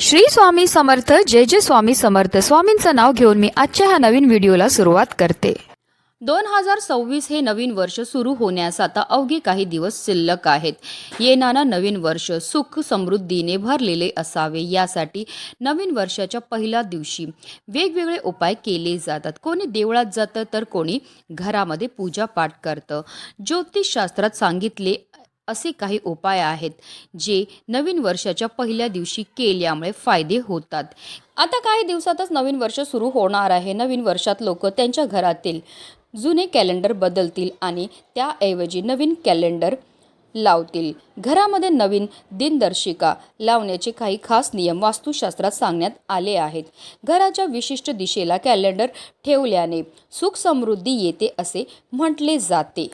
श्री स्वामी समर्थ जय जय स्वामी समर्थ. स्वामींचं नाव घेऊन मी आजच्या ह्या नवीन व्हिडिओला सुरुवात करते. दोन हजार सव्वीस हे नवीन वर्ष सुरू होण्यास आता अवघे काही दिवस शिल्लक आहेत. येणारं नवीन वर्ष सुख समृद्धीने भरलेले असावे. यासाठी नवीन वर्षाच्या पहिल्या दिवशी वेगवेगळे उपाय केले जातात. कोणी देवळात जातं तर कोणी घरामध्ये पूजापाठ करतं. ज्योतिषशास्त्रात सांगितले असे काही उपाय आहेत जे नवीन वर्षाच्या पहिल्या दिवशी केल्यामुळे फायदे होतात. आता काही दिवसातच नवीन वर्ष सुरू होणार आहे. नवीन वर्षात लोक त्यांच्या घरातील जुने कॅलेंडर बदलतील आणि त्याऐवजी नवीन कॅलेंडर लावतील. घरामध्ये नवीन दिनदर्शिका लावण्याचे काही खास नियम वास्तुशास्त्रात सांगण्यात आले आहेत. घराच्या विशिष्ट दिशेला कॅलेंडर ठेवल्याने सुख समृद्धी येते असे म्हटले जाते.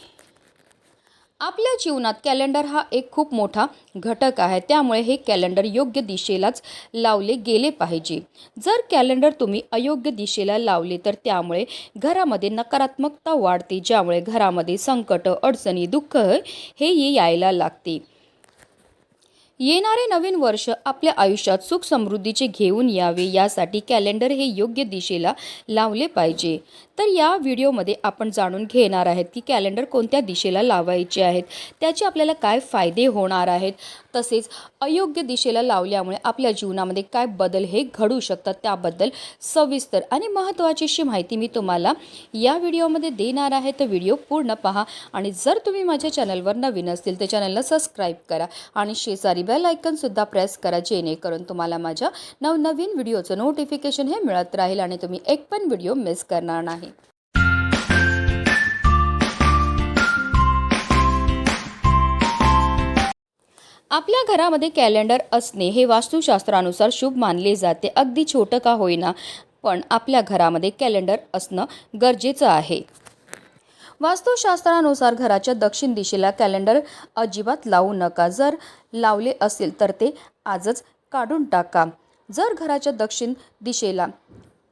आपल्या जीवनात कॅलेंडर हा एक खूप मोठा घटक आहे. त्यामुळे हे कॅलेंडर योग्य दिशेलाच लावले गेले पाहिजे. जर कॅलेंडर तुम्ही अयोग्य दिशेला लावले तर त्यामुळे घरामध्ये नकारात्मकता वाढते ज्यामुळे घरामध्ये संकट अडचणी दुःख हे यायला लागते. येणारे नवीन वर्ष आपल्या आयुष्यात सुख समृद्धीचे घेऊन यावे यासाठी कॅलेंडर हे योग्य दिशेला लावले पाहिजे. तर या व्हिडिओमध्ये आपण जाणून घेणार आहेत की कॅलेंडर कोणत्या दिशेला लावायचे आहेत. त्याचे आपल्याला काय फायदे होणार आहेत. तसेच अयोग्य दिशेला लावल्यामुळे आपल्या जीवनामध्ये काय बदल हे घडू शकतात त्याबद्दल सविस्तर आणि महत्त्वाची अशी माहिती मी तुम्हाला या व्हिडिओमध्ये देणार आहे. तर व्हिडिओ पूर्ण पहा आणि जर तुम्ही माझ्या चॅनलवर नवीन असतील तर चॅनलला सबस्क्राईब करा आणि शेजारी बेल आयकनसुद्धा प्रेस करा जेणेकरून तुम्हाला माझ्या नवनवीन व्हिडिओचं नोटिफिकेशन हे मिळत राहील आणि तुम्ही एक पण व्हिडिओ मिस करणार नाही. आपल्या घरामध्ये कॅलेंडर असणे हे वास्तुशास्त्रानुसार शुभ मानले जाते. अगदी छोटं का होईना पण आपल्या घरामध्ये कॅलेंडर असणं गरजेचं आहे. वास्तुशास्त्रानुसार घराच्या दक्षिण दिशेला कॅलेंडर अजिबात लावू नका. जर लावले असेल तर ते आजच काढून टाका. जर घराच्या दक्षिण दिशेला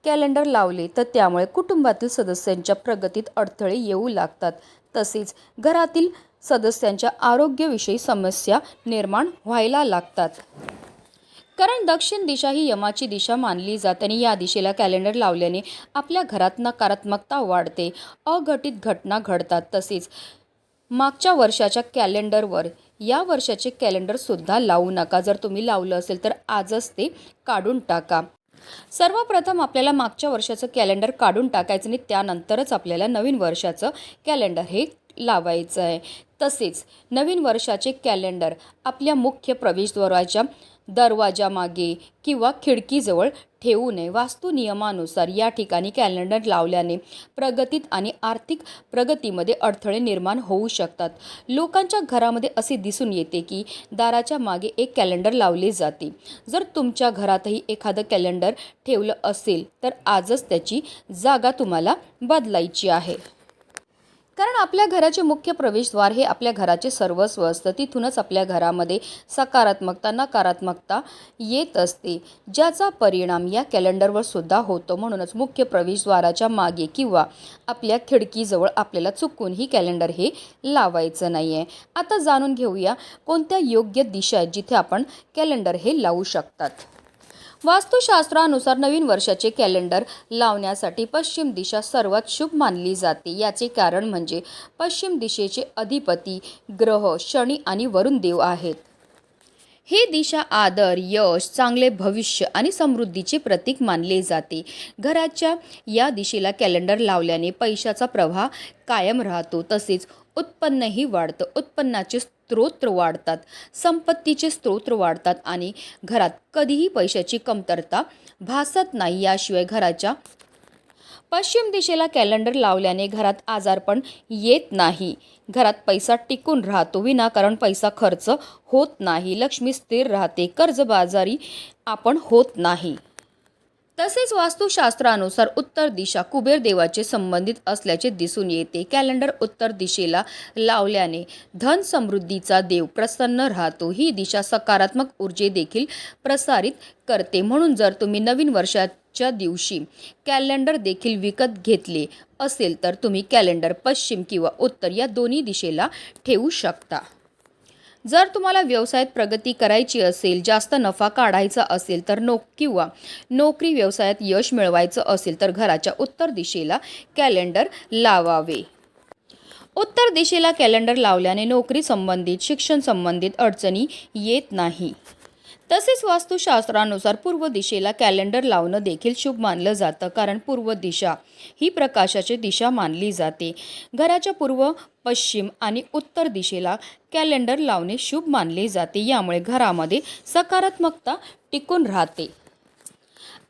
कॅलेंडर लावले तर त्यामुळे कुटुंबातील सदस्यांच्या प्रगतीत अडथळे येऊ लागतात. तसेच घरातील सदस्यांच्या आरोग्यविषयी समस्या निर्माण व्हायला लागतात. कारण दक्षिण दिशा ही यमाची दिशा मानली जाते आणि या दिशेला कॅलेंडर लावल्याने आपल्या घरात नकारात्मकता वाढते. अघटित घटना घडतात. तसेच मागच्या वर्षाच्या कॅलेंडरवर या वर्षाचे कॅलेंडरसुद्धा लावू नका. जर तुम्ही लावलं असेल तर आजच ते काढून टाका. सर्वप्रथम आपल्याला मागच्या वर्षाचं कॅलेंडर काढून टाकायचं आणि त्यानंतरच आपल्याला नवीन वर्षाचं कॅलेंडर हे लावायचं आहे. तसेच नवीन वर्षाचे कॅलेंडर आपल्या मुख्य प्रवेशद्वाराच्या दरवाजामागे किंवा खिडकीजवळ ठेवू नये. वास्तू नियमानुसार या ठिकाणी कॅलेंडर लावल्याने प्रगतीत आणि आर्थिक प्रगतीमध्ये अडथळे निर्माण होऊ शकतात. लोकांच्या घरामध्ये असे दिसून येते की दाराच्या मागे एक कॅलेंडर लावले जाते. जर तुमच्या घरातही एखादं कॅलेंडर ठेवलं असेल तर आजच त्याची जागा तुम्हाला बदलायची आहे. आपल्या घराचे मुख्य प्रवेशद्वार हे आपल्या घराचे सर्वस्व असतं. तिथूनच आपल्या घरामध्ये सकारात्मकता नकारात्मकता येत असते ज्याचा परिणाम या कॅलेंडरवर सुद्धा होतो. म्हणूनच मुख्य प्रवेशद्वाराच्या मागे किंवा आपल्या खिडकीजवळ आपल्याला चुकून ही कॅलेंडर हे लावायचं नाही आहे आता जाणून घेऊया कोणत्या योग्य दिशा आहेत जिथे आपण कॅलेंडर हे लावू शकतात. वास्तुशास्त्रानुसार नवीन वर्षाचे कॅलेंडर लावण्यासाठी पश्चिम दिशा सर्वात शुभ मानली जाते. याचे कारण म्हणजे पश्चिम दिशेचे अधिपती ग्रह शनी आणि वरुण देव आहेत. ही दिशा आदर यश चांगले भविष्य आणि समृद्धीचे प्रतीक मानले जाते. घराच्या या दिशेला कॅलेंडर लावल्याने पैशाचा प्रवाह कायम राहतो. तसेच उत्पन्नही वाढतं. उत्पन्नाचे स्त्रोत वाढतात. संपत्तीचे स्त्रोत वाढतात आणि घरात कधीही पैशाची कमतरता भासत नाही. याशिवाय घराच्या पश्चिम दिशेला कॅलेंडर लावल्याने घरात आजारपण येत नाही. घरात पैसा टिकून राहतो विनाकारण पैसा खर्च होत नाही. लक्ष्मी स्थिर राहते. कर्जबाजारी आपण होत नाही. तसेच वास्तुशास्त्रानुसार उत्तर दिशा कुबेर देवाचे संबंधित असल्याचे दिसून येते. कॅलेंडर उत्तर दिशेला लावल्याने धन समृद्धीचा देव प्रसन्न राहतो. ही दिशा सकारात्मक ऊर्जे देखील प्रसारित करते. म्हणून जर तुम्ही नवीन वर्षाच्या दिवशी कॅलेंडर देखील विकत घेतले असेल तर तुम्ही कॅलेंडर पश्चिम किंवा उत्तर या दोन्ही दिशेला ठेवू शकता. जर तुम्हाला व्यवसायात प्रगती करायची असेल जास्त नफा काढायचा असेल तर नो किंवा नोकरी व्यवसायात यश मिळवायचं असेल तर घराच्या उत्तर दिशेला कॅलेंडर लावावे. उत्तर दिशेला कॅलेंडर लावल्याने नोकरी संबंधित शिक्षण संबंधित अडचणी येत नाही. तसेच वास्तुशास्त्रानुसार पूर्व दिशेला कॅलेंडर लावणं देखील शुभ मानलं जातं कारण पूर्व दिशा ही प्रकाशाची दिशा मानली जाते. घराच्या पूर्व पश्चिम आणि उत्तर दिशेला कॅलेंडर लावणे शुभ मानले जाते यामुळे घरामध्ये सकारात्मकता टिकून राहते.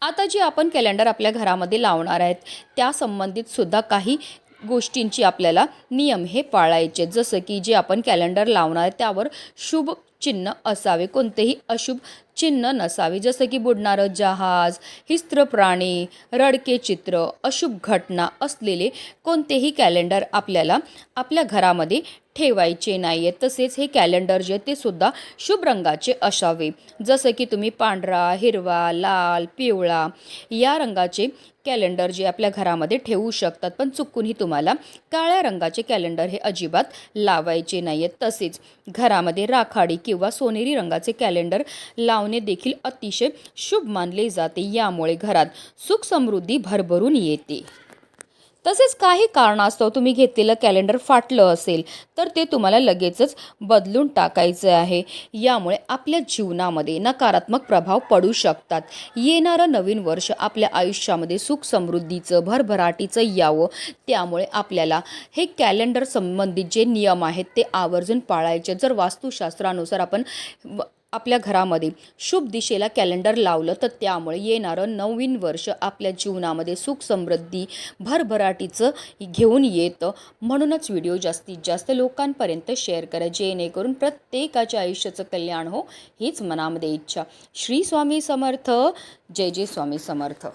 आता जी आपण कॅलेंडर आपल्या घरामध्ये लावणार आहेत त्या संबंधित सुद्धा काही गोष्टींची आपल्याला नियम हे पाळायचे. जसं की जे आपण कॅलेंडर लावणार त्यावर शुभ चिन्ह असावे. कोणतेही अशुभ चिन्ह नसावे जसं की बुडणारं जहाज हिस्त्र प्राणी रडके चित्र अशुभ घटना असलेले कोणतेही कॅलेंडर आपल्याला आपल्या घरामध्ये ठेवायचे नाही आहेत तसेच हे कॅलेंडर जे ते सुद्धा शुभ रंगाचे असावे. जसं की तुम्ही पांढरा हिरवा लाल पिवळा या रंगाचे कॅलेंडर जे आपल्या घरामध्ये ठेवू शकतात. पण चुकूनही तुम्हाला काळ्या रंगाचे कॅलेंडर हे अजिबात लावायचे नाही आहेत तसेच घरामध्ये राखाडी किंवा सोनेरी रंगाचे कॅलेंडर लावणे देखील अतिशय शुभ मानले जाते. यामुळे घरात सुख समृद्धी भरभरून येते. तसेच काही कारणास्तव तुम्ही घेतलेलं कॅलेंडर फाटलं असेल तर ते तुम्हाला लगेचच बदलून टाकायचं आहे. यामुळे आपल्या जीवनामध्ये नकारात्मक प्रभाव पडू शकतात. येणारं नवीन वर्ष आपल्या आयुष्यामध्ये सुख समृद्धीचं भरभराटीचं यावं. त्यामुळे आपल्याला हे कॅलेंडर संबंधित जे नियम आहेत ते आवर्जून पाळायचे. जर वास्तुशास्त्रानुसार आपण आपल्या घरामध्ये. शुभ दिशेला कॅलेंडर लावलं तर त्यामुळे येणारं नवीन वर्ष आपल्या जीवनामध्ये सुख समृद्धी भरभराटीचं घेऊन येतं. म्हणूनच व्हिडिओ जास्तीत जास्त लोकांपर्यंत शेअर करा जेणेकरून प्रत्येकाच्या आयुष्याचं कल्याण हो हीच मनामध्ये इच्छा. श्री स्वामी समर्थ. जय जय स्वामी समर्थ.